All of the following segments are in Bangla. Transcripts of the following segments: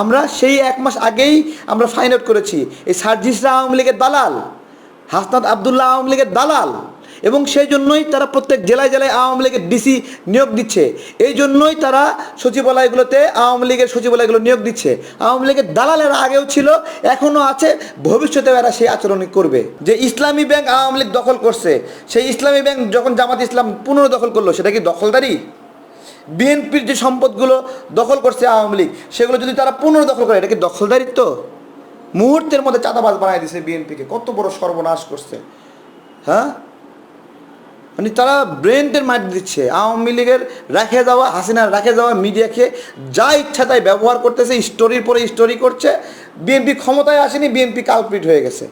আমরা সেই এক মাস আগেই আমরা ফাইন্ড আউট করেছি, এই সার্জিসরা আওয়ামী লীগের দালাল, হাসনাত আবদুল্লাহ আওয়ামী লীগের দালাল, এবং সেই জন্যই তারা প্রত্যেক জেলায় জেলায় আওয়ামী লীগের ডিসি নিয়োগ দিচ্ছে। এই জন্যই তারা সচিবালয়গুলোতে আওয়ামী লীগের সচিবালয়গুলো নিয়োগ দিচ্ছে। আওয়ামী লীগের দালালের আগেও ছিল, এখনও আছে, ভবিষ্যতেও এরা সেই আচরণ করবে। যে ইসলামী ব্যাংক আওয়ামী লীগ দখল করছে, সেই ইসলামী ব্যাংক যখন জামাত ইসলাম পুনর্দখল করল, সেটা কি দখলদারি? বিএনপির যে সম্পদগুলো দখল করছে আওয়ামী লীগ, সেগুলো যদি তারা পুনর্দখল করে, এটা কি দখলদারিত্ব? মুহূর্তের মধ্যে চাঁদাবাজ বানায় দিছে বিএনপিকে, কত বড় সর্বনাশ করছে। হ্যাঁ? মানে তারা ব্রেনটের মার দিচ্ছে। আওয়ামী লীগের রেখে যাওয়া, হাসিনার রেখে যাওয়া মিডিয়াকে যা ইচ্ছা তাই ব্যবহার করতেছে, স্টোরির পরে স্টোরি করছে। বিএনপি ক্ষমতায় আসেনি, বিএনপি কালপ্রিট হয়ে গেছে।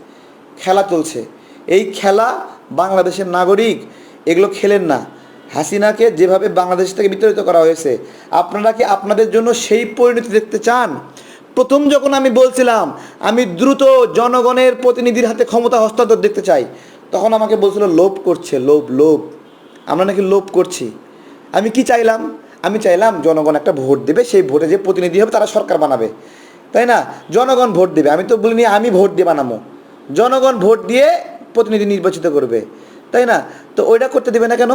খেলা চলছে। এই খেলা বাংলাদেশের নাগরিক, এগুলো খেলেন না। হাসিনাকে যেভাবে বাংলাদেশ থেকে বিতাড়িত করা হয়েছে, আপনারা কি আপনাদের জন্য সেই পরিণতি দেখতে চান? প্রথম যখন আমি বলছিলাম, আমি দ্রুত জনগণের প্রতিনিধির হাতে ক্ষমতা হস্তান্তর দেখতে চাই, তখন আমাকে বলছিল, লোভ করছে, লোভ লোভ। আমরা নাকি লোভ করছি। আমি কি চাইলাম? আমি চাইলাম জনগণ একটা ভোট দেবে, সেই ভোটে যে প্রতিনিধি হবে তারা সরকার বানাবে। তাই না? জনগণ ভোট দেবে। আমি তো বলিনি, আমি ভোট দিয়ে বানাবো। জনগণ ভোট দিয়ে প্রতিনিধি নির্বাচিত করবে। তাই না? তো ওইটা করতে দেবে না কেন?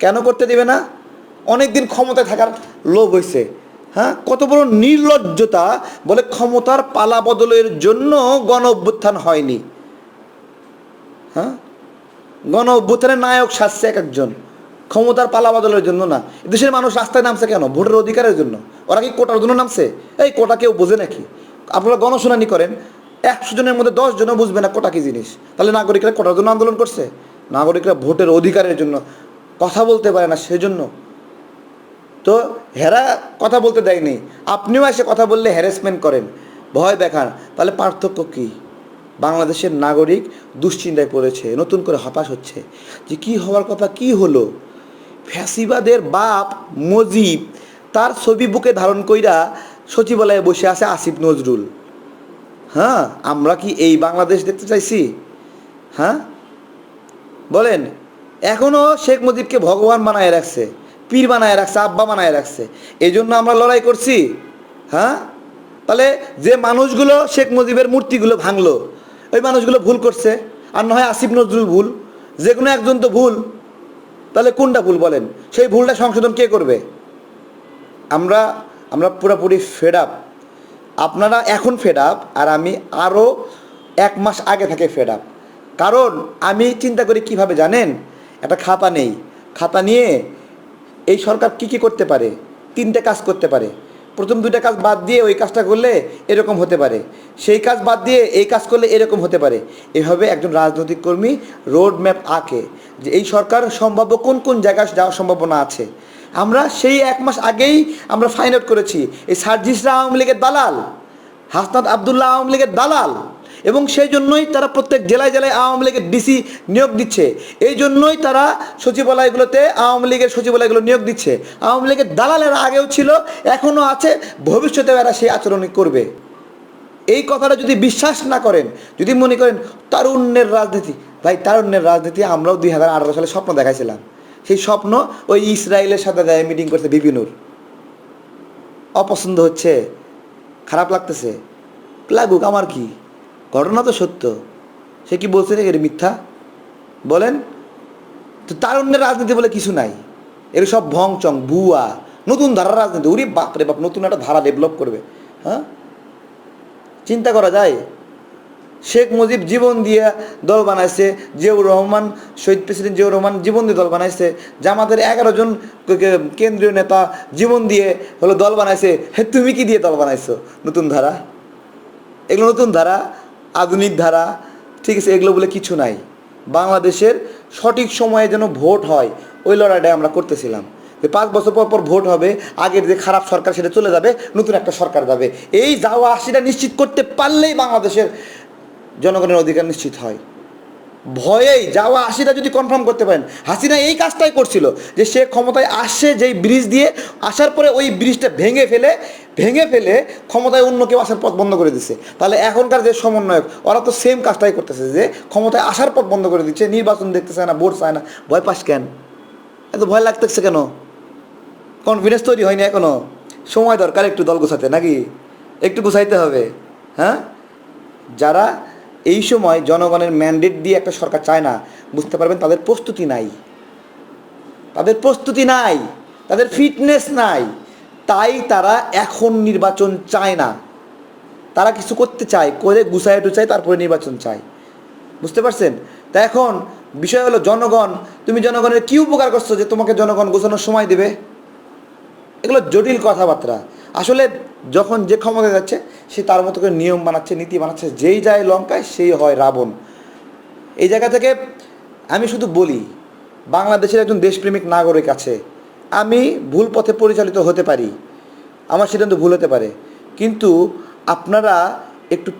কেন করতে দেবে না? অনেক দিন ক্ষমতায় থাকার লোভ হয়েছে হ্যাঁ? কত বড় নির্লজ্জতা বলে ক্ষমতার পালা বদলের জন্য গণ অভ্যুত্থান হয়নি। হ্যাঁ? গণ অভ্যুত্থানের নায়ক সাজছে এক একজন। ক্ষমতার পালা বদলের জন্য না। দেশের মানুষ রাস্তায় নামছে কেন? ভোটের অধিকারের জন্য। ওরা কি কোটার জন্য নামছে? এই কোটা কেউ বোঝে নাকি? আপনারা গণশুনানি করেন, একশো জনের মধ্যে দশ জনও বুঝবে না কোটা কি জিনিস। তাহলে নাগরিকরা কোটার জন্য আন্দোলন করছে? নাগরিকরা ভোটের অধিকারের জন্য কথা বলতে পারে না সেজন্য। তো হেরা কথা বলতে দেয়নি। আপনিও এসে কথা বললে হ্যারাসমেন্ট করেন। ভয় দেখান। তাহলে পার্থক্য কী? বাংলাদেশের নাগরিক দুশ্চিন্তায় পড়েছে, নতুন করে হতাশ হচ্ছে। যে কি হওয়ার কথা, কি হলো? ফ্যাসিবাদের বাপ মজিব, তার ছবি বুকে ধারণ কইরা সচিবালয়ে বসে আছে আসিফ নজরুল। হ্যাঁ আমরা কি এই বাংলাদেশ দেখতে চাইছি? হ্যাঁ? বলেন এখনও শেখ মুজিবকে ভগবান বানায় রাখছে, পীর বানায় রাখছে, আব্বা বানায় রাখছে। এই জন্য আমরা লড়াই করছি। হ্যাঁ? তাহলে যে মানুষগুলো শেখ মুজিবের মূর্তিগুলো ভাঙলো, ওই মানুষগুলো ভুল করছে। আর নয় আসিফ নজরুল ভুল, যে কোনো একজন তো ভুল। তাহলে কোনটা ভুল বলেন? সেই ভুলটা সংশোধন কে করবে? আমরা আমরা পুরোপুরি ফেড আপ আপনারা এখন ফেড আপ আর আমি আরও এক মাস আগে থেকে ফেড আপ কারণ আমি চিন্তা করি কীভাবে জানেন? একটা খাতা নেই। খাতা নিয়ে এই সরকার কি কি করতে পারে? তিনটে কাজ করতে পারে। প্রথম দুইটা কাজ বাদ দিয়ে ওই কাজটা করলে এরকম হতে পারে। সেই কাজ বাদ দিয়ে এই কাজ করলে এরকম হতে পারে। এভাবে একজন রাজনৈতিক কর্মী রোড ম্যাপ আঁকে যে এই সরকার সম্ভাব্য কোন কোন জায়গায় যাওয়ার সম্ভাবনা আছে। আমরা সেই এক মাস আগেই আমরা ফাইন্ড আউট করেছি, এই সার্জিসরা আওয়ামী লীগের দালাল, হাসনাত আবদুল্লাহ আওয়ামী লীগের দালাল। এবং সেই জন্যই তারা প্রত্যেক জেলায় জেলায় আওয়ামী লীগের ডিসি নিয়োগ দিচ্ছে। এই জন্যই তারা সচিবালয়গুলোতে আওয়ামী লীগের সচিবালয়গুলো নিয়োগ দিচ্ছে। আওয়ামী লীগের দালালের আগেও ছিল, এখনও আছে, ভবিষ্যতেও এরা সেই আচরণই করবে। এই কথাটা যদি বিশ্বাস না করেন, যদি মনে করেন, তারুণ্যের রাজনীতি। ভাই, তারুণ্যের রাজনীতি আমরাও দুই হাজার আঠারো সালে স্বপ্ন দেখাইছিলাম। সেই স্বপ্ন ওই ইসরায়েলের সাথে যায় মিটিং করছে বিপিনুর। অপছন্দ হচ্ছে, খারাপ লাগতেছে। লাগুক, আমার কি? ঘটনা তো সত্য। সে কি বলছে রে এর মিথ্যা? বলেন। তো তারুণ্যের রাজনীতি বলে কিছু নাই। এর সব ভংচং ভুয়া। নতুন ধারার রাজনীতি। উরি বাপরে বাপ, নতুন একটা ধারা ডেভেলপ করবে। হ্যাঁ? চিন্তা করা যায়? শেখ মুজিব জীবন দিয়ে দল বানাইছে, জিয়াউর রহমান, শহীদ প্রেসিডেন্ট জিয়াউর রহমান জীবন দিয়ে দল বানাইছে। জামাতের এগারো জন কেন্দ্রীয় নেতা জীবন দিয়ে হলো দল বানাইছে। হে, তুমি কি দিয়ে দল বানাইছো? নতুন ধারা? এগুলো নতুন ধারা। আধুনিক ধারা, ঠিক আছে, এগুলো বলে কিছু নাই। বাংলাদেশের সঠিক সময়ে যেন ভোট হয়, ওই লড়াইটাই আমরা করতেছিলাম। যে পাঁচ বছর পর পর ভোট হবে, আগের যে খারাপ সরকার সেটা চলে যাবে, নতুন একটা সরকার যাবে। এই যাওয়া আসিটা নিশ্চিত করতে পারলেই বাংলাদেশের জনগণের অধিকার নিশ্চিত হয়। ভয়েই যাওয়া আশিটা যদি কনফার্ম করতে পারেন, হাসিনা এই কাজটাই করছিল যে সে ক্ষমতায় আসছে যেই ব্রিজ দিয়ে, আসার পরে ওই ব্রিজটা ভেঙে ফেলে ভেঙে ফেলে ক্ষমতায় অন্য কেউ আসার পথ বন্ধ করে দিচ্ছে তাহলে এখনকার যে সমন্বয়ক, ওরা তো সেম কাজটাই করতেছে যে ক্ষমতায় আসার পথ বন্ধ করে দিচ্ছে, নির্বাচন দেখতে চায় না, ভোট চায় না। ভয় পাস কেন? এত ভয় লাগতেছে কেন? কনফিডেন্স তৈরি হয়নি এখনও। সময় দরকার একটু দল গোছাতে, নাকি? একটু গোছাইতে হবে হ্যাঁ? যারা এই সময় জনগণের ম্যান্ডেট দিয়ে একটা সরকার চায় না, বুঝতে পারবেন তাদের প্রস্তুতি নাই। তাদের প্রস্তুতি নাই, তাদের ফিটনেস নাই। তাই তারা এখন নির্বাচন চায় না। তারা কিছু করতে চায়, করে গুছায় টুচায় তারপরে নির্বাচন চায়। বুঝতে পারছেন? তা এখন বিষয় হলো জনগণ, তুমি জনগণের কি উপকার করছ যে তোমাকে জনগণ গোছানোর সময় দেবে? এগুলো জটিল কথাবার্তা। আসলে যখন যে ক্ষমতা যাচ্ছে, সে তার মতো করে নিয়ম বানাচ্ছে, নীতি বানাচ্ছে, যেই যায় লঙ্কায়, সেই হয় রাবণ। এই জায়গা থেকে আমি শুধু বলি, বাংলাদেশের একজন দেশপ্রেমিক নাগরিক আছে। আমি ভুল পথে পরিচালিত হতে পারি। আমার সিদ্ধান্ত ভুল হতে পারে। কিন্তু আপনারা একটু